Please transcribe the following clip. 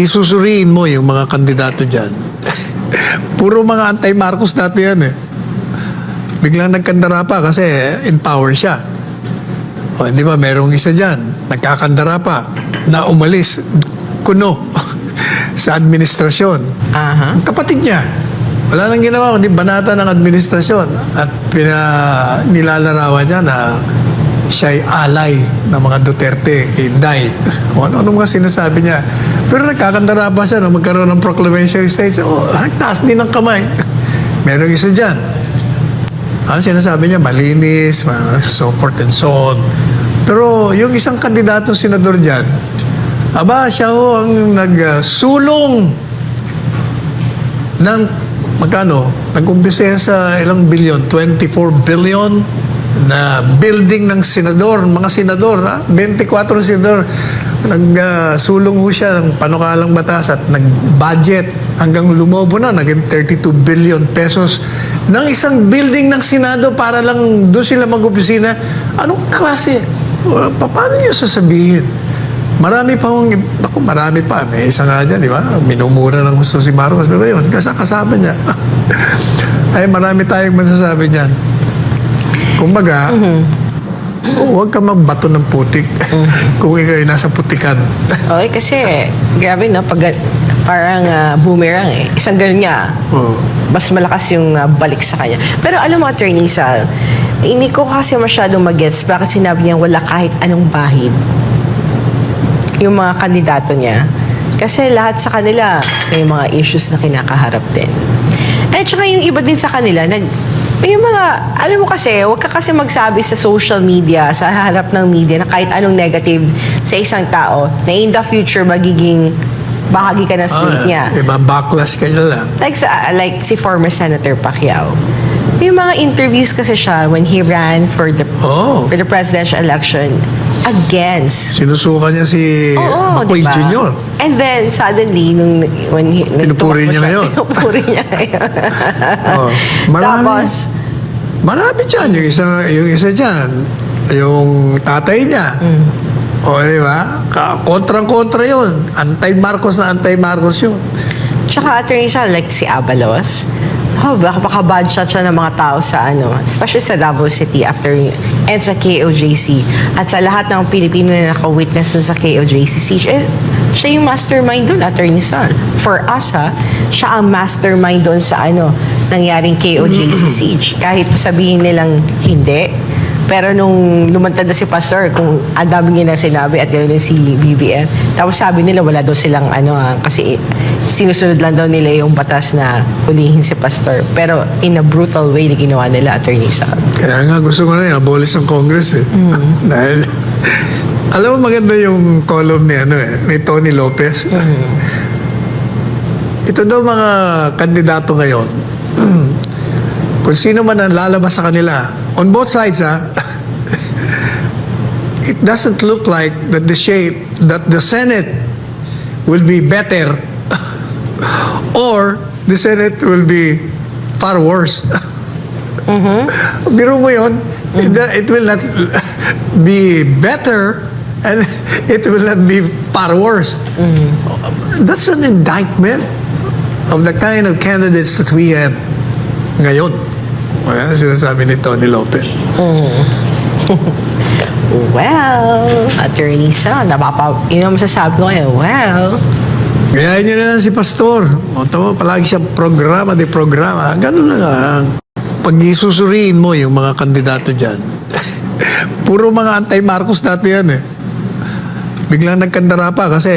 isusuriin mo yung mga kandidato dyan, puro mga anti-Marcos dati yan eh. Biglang nagkandara pa kasi in power siya. O, di ba, merong isa dyan, nagkakandara pa, na umalis, kuno, sa administrasyon. Aha. Ang kapatid niya, wala nang ginawa kundi banata ng administrasyon at pina, nilalarawan niya na siya ay alay ng mga Duterte kay Inday. Kung ano-ano mga sinasabi niya. Pero nagkakandara pa siya nung magkaroon ng proclamation stage. Oh, taas din ng kamay. Merong isa dyan. Ang sinasabi niya, malinis, ma- so forth and so on. Pero yung isang kandidatong senador dyan, aba, siya ho ang nagsulong ng magkano? Nag-umpisa yan sa ilang bilyon? 24 billion na building ng senador, mga senador, ha? 24 senador. Nagsulong ho siya ng panukalang batas at nag-budget hanggang lumobo na, naging 32 billion pesos ng isang building ng Senado para lang doon sila mag-opisina. Anong klase? Uh, pa- Paano niyo sasabihin? Marami pa hong, ako marami pa. May isa nga dyan, di ba? Minumura ng gusto si Marcos. Pero yun, kasama niya. Ay, marami tayong masasabi dyan. Kumbaga, huwag ka magbato ng putik kung ikaw ay nasa putikan. Okay, kasi grabe no, pag parang ah, boomerang eh. Isang ganun nga, Oo. mas malakas yung ah, balik sa kanya. Pero alam mo, Attorney Sal, hindi ko kasi masyadong mag-gets bakit sinabi niya wala kahit anong bahid yung mga kandidato niya. Kasi lahat sa kanila may mga issues na kinakaharap din. At saka yung iba din sa kanila, nag, yung mga, alam mo kasi, huwag ka kasi magsabi sa social media, sa harap ng media, na kahit anong negative sa isang tao, na in the future magiging bahagi ka ng slate niya. Iba, backlash ka nyo lang. Like, sa, like si former Senator Pacquiao. Yung mga interviews kasi siya when he ran for the Oh. for the presidential election against Sinusukan niya si Oo, Macoy diba? Jr. And then, suddenly, nung, when he, nung Pinupuri niya ngayon. Pinupuri niya ngayon. Oh, marami. Tapos, Marami dyan. Yung isa, yung isa dyan, yung tatay niya. Mm. O, di ba? Kontrang-kontra yun. Anti-Marcos na anti-Marcos yun. tsaka attorney siya, like si Abalos, oh, baka, baka bad shot siya ng mga tao sa ano, especially sa Davao City after and sa KOJC at sa lahat ng Pilipino na naka-witness dun sa KOJC siege. Eh, siya yung mastermind doon, Attorney Sal. For us, ha, siya ang mastermind doon sa ano, nangyaring KOJC siege. Kahit sabihin nilang hindi, pero nung lumantad na si Pastor, kung ang dami niya na sinabi at ganoon si BBM, tapos sabi nila wala daw silang ano ah, kasi sinusunod lang daw nila yung batas na hulihin si Pastor. Pero in a brutal way na ginawa nila, Attorney Sal. Kaya nga gusto ko na yung abolish ng Congress eh. Dahil, alam mo maganda yung column ni, ano eh, ni Tony Lopez. Ito daw mga kandidato ngayon. Kung sino man ang lalabas sa kanila, on both sides ha, it doesn't look like that the shape, that the Senate will be better or the Senate will be far worse. Biro mo yun, it, will not be better and it will not be far worse. That's an indictment of the kind of candidates that we have ngayon. Ayan, sinasabi ni Tony Lopez. Well, Attorney Sal, napapa, yun ang masasabi ko ngayon, well, Gayahin niyo na lang si Pastor. O, tama, palagi siyang programa de programa. Ganun na lang. Pag isusuriin mo yung mga kandidato dyan, puro mga anti-Marcos dati yan eh. Biglang nagkandara pa kasi